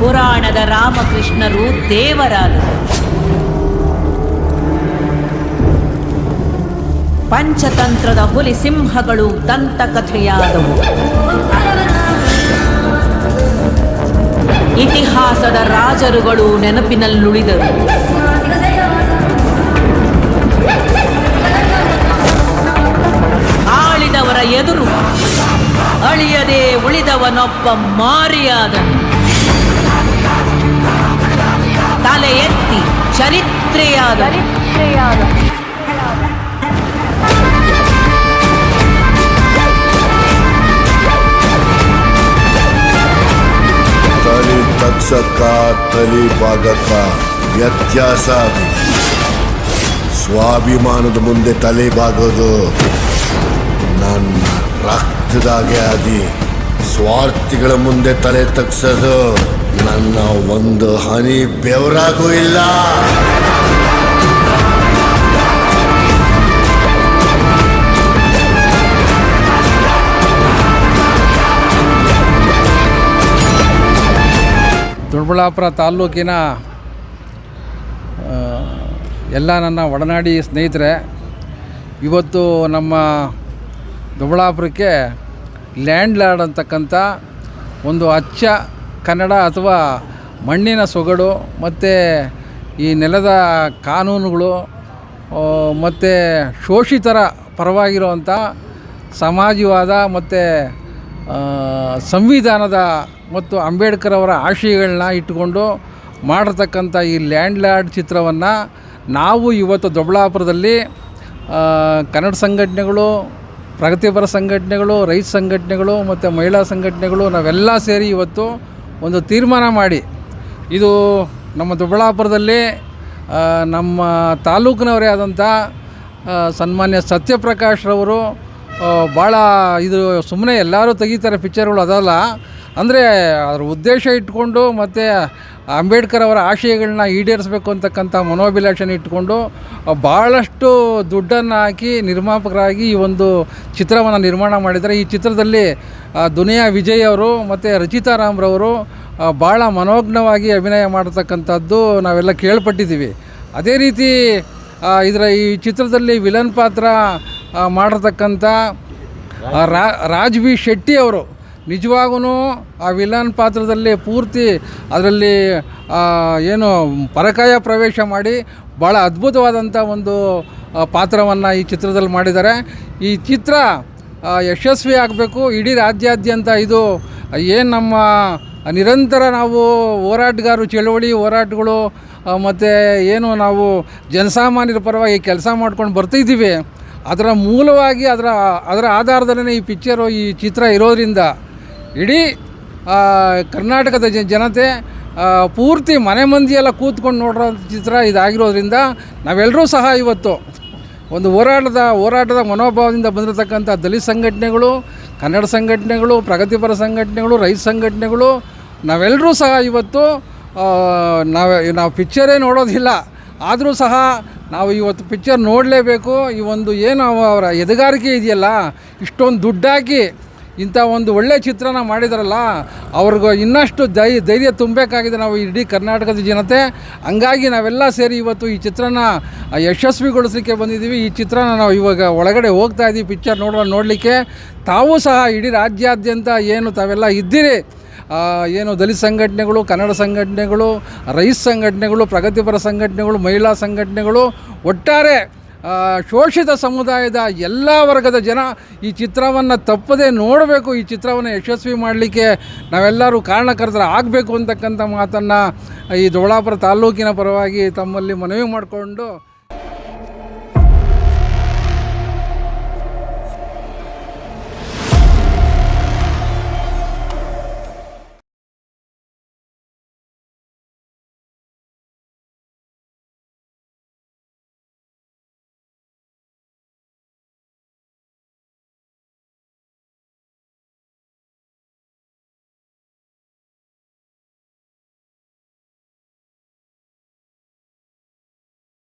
ಪುರಾಣದ ರಾಮಕೃಷ್ಣರು ದೇವರಾದರು. ಪಂಚತಂತ್ರದ ಹುಲಿ ಸಿಂಹಗಳು ದಂತಕಥೆಯಾದವು. ಇತಿಹಾಸದ ರಾಜರುಗಳು ನೆನಪಿನಲ್ಲುಳಿದರು. ಆಳಿದವರ ಎದುರು ಅಳಿಯದೆ ಉಳಿದವನೊಬ್ಬ ಮಾರಿಯಾದನು. ತಲೆ ಎತ್ತಿ ಚರಿತ್ರೆಯಾದ ತಲಿ ಬಾಗಕ್ಕ ವ್ಯತ್ಯಾಸ ಸ್ವಾಭಿಮಾನದ ಮುಂದೆ ತಲೆ ಬಾಗೋದು ನನ್ನ ರಕ್ತದಾಗೆ ಆದಿ. ಸ್ವಾರ್ಥಿಗಳ ಮುಂದೆ ತಲೆ ತಗ್ಸೋದು ನನ್ನ ಒಂದು ಹನಿ ಬೆವರಾಗೂ ಇಲ್ಲ. ದೊಡ್ಡಬಳ್ಳಾಪುರ ತಾಲೂಕಿನ ಎಲ್ಲ ನನ್ನ ಒಡನಾಡಿ ಸ್ನೇಹಿತರೆ, ಇವತ್ತು ನಮ್ಮ ದೊಡ್ಡಬಳ್ಳಾಪುರಕ್ಕೆ ಲ್ಯಾಂಡ್ ಲಾರ್ಡ್ ಅಂತಕ್ಕಂಥ ಒಂದು ಅಚ್ಚ ಕನ್ನಡ ಅಥವಾ ಮಣ್ಣಿನ ಸೊಗಡು ಮತ್ತು ಈ ನೆಲದ ಕಾನೂನುಗಳು ಮತ್ತು ಶೋಷಿತರ ಪರವಾಗಿರುವಂಥ ಸಮಾಜವಾದ ಮತ್ತು ಸಂವಿಧಾನದ ಮತ್ತು ಅಂಬೇಡ್ಕರ್ ಅವರ ಆಶಯಗಳನ್ನ ಇಟ್ಟುಕೊಂಡು ಮಾಡಿರ್ತಕ್ಕಂಥ ಈ ಲ್ಯಾಂಡ್ ಲಾರ್ಡ್ ಚಿತ್ರವನ್ನು ನಾವು ಇವತ್ತು ದೊಡ್ಡಬಳ್ಳಾಪುರದಲ್ಲಿ ಕನ್ನಡ ಸಂಘಟನೆಗಳು, ಪ್ರಗತಿಪರ ಸಂಘಟನೆಗಳು, ರೈತ ಸಂಘಟನೆಗಳು ಮತ್ತು ಮಹಿಳಾ ಸಂಘಟನೆಗಳು ನಾವೆಲ್ಲ ಸೇರಿ ಇವತ್ತು ಒಂದು ತೀರ್ಮಾನ ಮಾಡಿ. ಇದು ನಮ್ಮ ದೊಡ್ಡಬಳ್ಳಾಪುರದಲ್ಲಿ ನಮ್ಮ ತಾಲೂಕಿನವರೇ ಆದಂಥ ಸನ್ಮಾನ್ಯ ಸತ್ಯಪ್ರಕಾಶ್ರವರು ಭಾಳ ಇದು ಸುಮ್ಮನೆ ಎಲ್ಲರೂ ತೆಗಿತಾರೆ ಪಿಕ್ಚರ್ಗಳು ಅದಲ್ಲ. ಅಂದರೆ ಅದರ ಉದ್ದೇಶ ಇಟ್ಕೊಂಡು ಮತ್ತು ಅಂಬೇಡ್ಕರ್ ಅವರ ಆಶಯಗಳನ್ನ ಈಡೇರಿಸಬೇಕು ಅಂತಕ್ಕಂಥ ಮನೋಭಿಲಾಷೆನ ಇಟ್ಕೊಂಡು ಭಾಳಷ್ಟು ದುಡ್ಡನ್ನು ಹಾಕಿ ನಿರ್ಮಾಪಕರಾಗಿ ಈ ಒಂದು ಚಿತ್ರವನ್ನು ನಿರ್ಮಾಣ ಮಾಡಿದ್ದಾರೆ. ಈ ಚಿತ್ರದಲ್ಲಿ ದುನಿಯಾ ವಿಜಯ್ ಅವರು ಮತ್ತು ರಚಿತಾ ರಾಮ್ರವರು ಭಾಳ ಮನೋಜ್ಞವಾಗಿ ಅಭಿನಯ ಮಾಡತಕ್ಕಂಥದ್ದು ನಾವೆಲ್ಲ ಕೇಳ್ಪಟ್ಟಿದ್ದೀವಿ. ಅದೇ ರೀತಿ ಇದರ ಈ ಚಿತ್ರದಲ್ಲಿ ವಿಲನ್ ಪಾತ್ರ ಮಾಡಿರ್ತಕ್ಕಂಥ ರಾಜ್ ಬಿ ಶೆಟ್ಟಿ ಅವರು ನಿಜವಾಗೂ ಆ ವಿಲನ್ ಪಾತ್ರದಲ್ಲಿ ಪೂರ್ತಿ ಅದರಲ್ಲಿ ಏನು ಪರಕಾಯ ಪ್ರವೇಶ ಮಾಡಿ ಭಾಳ ಅದ್ಭುತವಾದಂಥ ಒಂದು ಪಾತ್ರವನ್ನು ಈ ಚಿತ್ರದಲ್ಲಿ ಮಾಡಿದ್ದಾರೆ. ಈ ಚಿತ್ರ ಯಶಸ್ವಿ ಆಗಬೇಕು, ಇಡೀ ರಾಜ್ಯಾದ್ಯಂತ ಇದು, ಏನು ನಮ್ಮ ನಿರಂತರ ನಾವು ಹೋರಾಟಗಾರರು ಚಳವಳಿ ಹೋರಾಟಗಳು ಮತ್ತು ಏನು ನಾವು ಜನಸಾಮಾನ್ಯರ ಪರವಾಗಿ ಕೆಲಸ ಮಾಡ್ಕೊಂಡು ಬರ್ತಿದ್ದೀವಿ. ಅದರ ಮೂಲವಾಗಿ, ಅದರ ಅದರ ಆಧಾರದಲ್ಲೇ ಈ ಪಿಕ್ಚರು ಈ ಚಿತ್ರ ಇರೋದರಿಂದ ಇಡೀ ಕರ್ನಾಟಕದ ಜನತೆ ಪೂರ್ತಿ ಮನೆ ಮಂದಿಯೆಲ್ಲ ಕೂತ್ಕೊಂಡು ನೋಡೋ ಚಿತ್ರ ಇದಾಗಿರೋದ್ರಿಂದ ನಾವೆಲ್ಲರೂ ಸಹ ಇವತ್ತು ಒಂದು ಹೋರಾಟದ ಹೋರಾಟದ ಮನೋಭಾವದಿಂದ ಬಂದಿರತಕ್ಕಂಥ ದಲಿತ ಸಂಘಟನೆಗಳು, ಕನ್ನಡ ಸಂಘಟನೆಗಳು, ಪ್ರಗತಿಪರ ಸಂಘಟನೆಗಳು, ರೈತ ಸಂಘಟನೆಗಳು, ನಾವೆಲ್ಲರೂ ಸಹ ಇವತ್ತು ನಾವು ನಾವು ಪಿಕ್ಚರೇ ನೋಡೋದಿಲ್ಲ. ಆದರೂ ಸಹ ನಾವು ಇವತ್ತು ಪಿಕ್ಚರ್ ನೋಡಲೇಬೇಕು. ಈ ಒಂದು ಏನು ಅವರ ಎದೆಗಾರಿಕೆ ಇದೆಯಲ್ಲ, ಇಷ್ಟೊಂದು ದುಡ್ಡಾಕಿ ಇಂಥ ಒಂದು ಒಳ್ಳೆ ಚಿತ್ರನ ಮಾಡಿದ್ರಲ್ಲ, ಅವ್ರಿಗೂ ಇನ್ನಷ್ಟು ಧೈ, ಧೈರ್ಯ ತುಂಬಬೇಕಾಗಿದೆ ನಾವು ಇಡೀ ಕರ್ನಾಟಕದ ಜನತೆ. ಹಂಗಾಗಿ ನಾವೆಲ್ಲ ಸೇರಿ ಇವತ್ತು ಈ ಚಿತ್ರನ ಯಶಸ್ವಿಗೊಳಿಸಲಿಕ್ಕೆ ಬಂದಿದ್ದೀವಿ. ಈ ಚಿತ್ರನ ನಾವು ಇವಾಗ ಒಳಗಡೆ ಹೋಗ್ತಾ ಇದ್ದೀವಿ ಪಿಕ್ಚರ್ ನೋಡೋ ನೋಡಲಿಕ್ಕೆ. ತಾವೂ ಸಹ ಇಡೀ ರಾಜ್ಯಾದ್ಯಂತ ಏನು ತಾವೆಲ್ಲ ಇದ್ದೀರಿ. ಏನು ದಲಿತ ಸಂಘಟನೆಗಳು, ಕನ್ನಡ ಸಂಘಟನೆಗಳು, ರೈತ ಸಂಘಟನೆಗಳು, ಪ್ರಗತಿಪರ ಸಂಘಟನೆಗಳು, ಮಹಿಳಾ ಸಂಘಟನೆಗಳು, ಒಟ್ಟಾರೆ ಶೋಷಿತ ಸಮುದಾಯದ ಎಲ್ಲ ವರ್ಗದ ಜನ ಈ ಚಿತ್ರವನ್ನು ತಪ್ಪದೇ ನೋಡಬೇಕು, ಈ ಚಿತ್ರವನ್ನು ಯಶಸ್ವಿ ಮಾಡಲಿಕ್ಕೆ ನಾವೆಲ್ಲರೂ ಕಾರಣಕರ್ತರ ಆಗಬೇಕು ಅಂತಕ್ಕಂಥ ಮಾತನ್ನು ಈ ದೊಡ್ಡಾಪುರ ತಾಲೂಕಿನ ಪರವಾಗಿ ತಮ್ಮಲ್ಲಿ ಮನವಿ ಮಾಡಿಕೊಂಡು